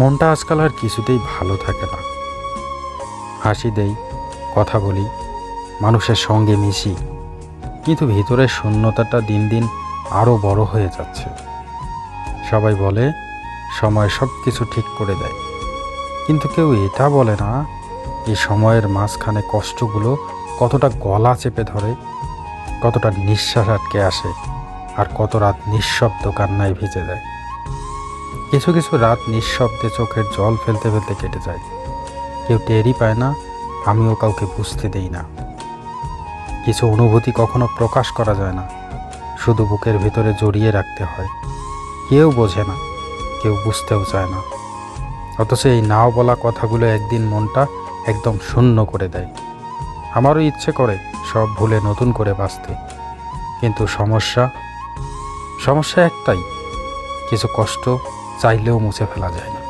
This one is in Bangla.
মনটা আজকাল আর কিছুতেই ভালো থাকে না। হাসি দেই, কথা বলি, মানুষের সঙ্গে মিশি, কিন্তু ভিতরের শূন্যতাটা দিন দিন আরও বড় হয়ে যাচ্ছে। সবাই বলে, সময় সব কিছু ঠিক করে দেয়। কিন্তু কেউ এটা বলে না এই সময়ের মাঝখানে কষ্টগুলো কতটা গলা চেপে ধরে, কতটা নিঃশ্বাস আটকে আসে, আর কত রাত নিঃশব্দ কান্নায় ভিজে দেয় কিছু কিছু রাত নিঃশব্দে চোখের জল ফেলতে ফেলতে কেটে যায়। কেউ টেরই পায় না, আমিও কাউকে বুঝতে দেই না। কিছু অনুভূতি কখনো প্রকাশ করা যায় না, শুধু বুকের ভিতরে জড়িয়ে রাখতে হয়। কেউ বোঝে না, কেউ বুঝতেও চায় না। অথচ এই নাও বলা কথাগুলো একদিন মনটা একদম শূন্য করে দেয়। আমারও ইচ্ছে করে সব ভুলে নতুন করে বাঁচতে। কিন্তু সমস্যা সমস্যা একটাই, কিছু কষ্ট চাইলেও মুছে ফেলা যায় না।